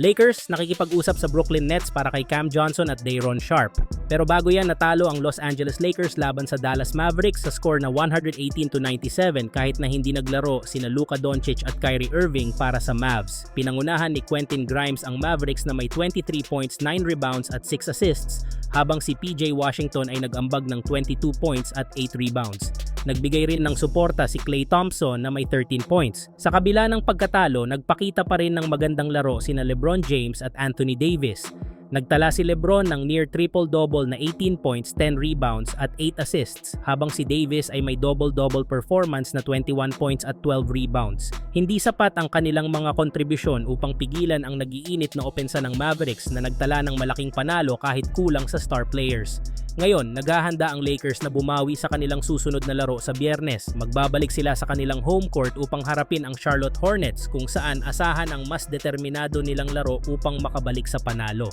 Lakers nakikipag-usap sa Brooklyn Nets para kay Cam Johnson at Dayron Sharp. Pero bago yan natalo ang Los Angeles Lakers laban sa Dallas Mavericks sa score na 118 to 97 kahit na hindi naglaro sina Luka Doncic at Kyrie Irving para sa Mavs. Pinangunahan ni Quentin Grimes ang Mavericks na may 23 points, 9 rebounds at 6 assists habang si PJ Washington ay nag-ambag ng 22 points at 8 rebounds. Nagbigay rin ng suporta si Klay Thompson na may 13 points. Sa kabila ng pagkatalo, nagpakita pa rin ng magandang laro sina LeBron James at Anthony Davis. Nagtala si LeBron ng near triple-double na 18 points, 10 rebounds at 8 assists habang si Davis ay may double-double performance na 21 points at 12 rebounds. Hindi sapat ang kanilang mga kontribusyon upang pigilan ang nagiinit na opensa ng Mavericks na nagtala ng malaking panalo kahit kulang sa star players. Ngayon, naghahanda ang Lakers na bumawi sa kanilang susunod na laro sa biyernes. Magbabalik sila sa kanilang home court upang harapin ang Charlotte Hornets kung saan asahan ang mas determinado nilang laro upang makabalik sa panalo.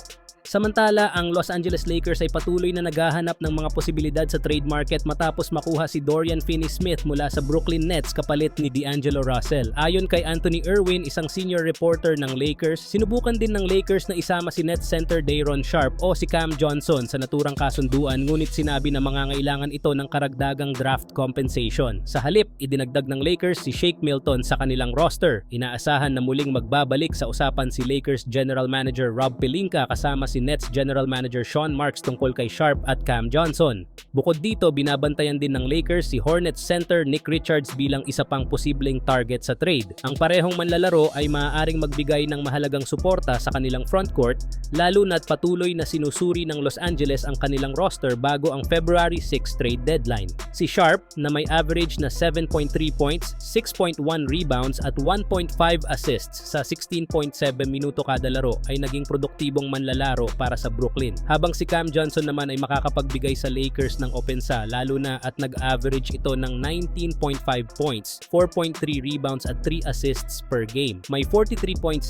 Samantala, ang Los Angeles Lakers ay patuloy na naghahanap ng mga posibilidad sa trade market matapos makuha si Dorian Finney-Smith mula sa Brooklyn Nets kapalit ni D'Angelo Russell. Ayon kay Anthony Irwin, isang senior reporter ng Lakers, sinubukan din ng Lakers na isama si Nets center Dayron Sharp o si Cam Johnson sa naturang kasunduan ngunit sinabi na mangangailangan ito ng karagdagang draft compensation. Sa halip, idinagdag ng Lakers si Shake Milton sa kanilang roster. Inaasahan na muling magbabalik sa usapan si Lakers General Manager Rob Pelinka kasama si Nets General Manager Sean Marks tungkol kay Sharp at Cam Johnson. Bukod dito, binabantayan din ng Lakers si Hornets center Nick Richards bilang isa pang posibleng target sa trade. Ang parehong manlalaro ay maaaring magbigay ng mahalagang suporta sa kanilang frontcourt lalo na't patuloy na sinusuri ng Los Angeles ang kanilang roster bago ang February 6 trade deadline. Si Sharp na may average na 7.3 points, 6.1 rebounds at 1.5 assists sa 16.7 minuto kada laro ay naging produktibong manlalaro para sa Brooklyn. Habang si Cam Johnson naman ay makakapagbigay sa Lakers ng opensa lalo na at nag-average ito ng 19.5 points, 4.3 rebounds at 3 assists per game. May 43.6%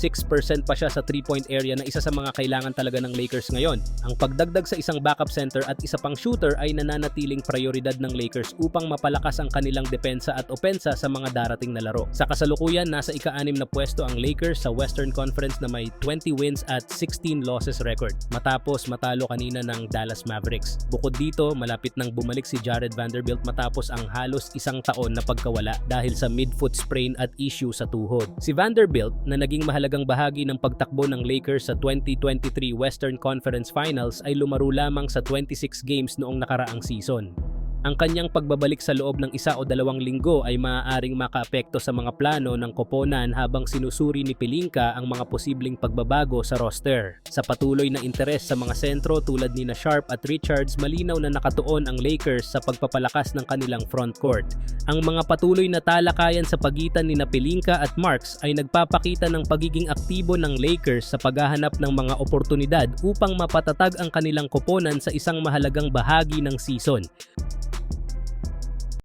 pa siya sa 3-point area na isa sa mga kailangan talaga ng Lakers ngayon. Ang pagdagdag sa isang backup center at isa pang shooter ay nananatiling prioridad ng Lakers upang mapalakas ang kanilang depensa at opensa sa mga darating na laro. Sa kasalukuyan, nasa ika-anim na pwesto ang Lakers sa Western Conference na may 20 wins at 16 losses record matapos matalo kanina ng Dallas Mavericks. Bukod dito, malapit nang bumalik si Jared Vanderbilt matapos ang halos isang taon na pagkawala dahil sa midfoot sprain at issue sa tuhod. Si Vanderbilt na naging mahalagang bahagi ng pagtakbo ng Lakers sa 2023 Western Conference Finals ay lumaro lamang sa 26 games noong nakaraang season. Ang kanyang pagbabalik sa loob ng isa o dalawang linggo ay maaaring makaapekto sa mga plano ng koponan habang sinusuri ni Pelinka ang mga posibleng pagbabago sa roster. Sa patuloy na interes sa mga sentro tulad ni na Sharp at Richards, malinaw na nakatuon ang Lakers sa pagpapalakas ng kanilang frontcourt. Ang mga patuloy na talakayan sa pagitan ni na Pelinka at Marks ay nagpapakita ng pagiging aktibo ng Lakers sa paghahanap ng mga oportunidad upang mapatatag ang kanilang koponan sa isang mahalagang bahagi ng season.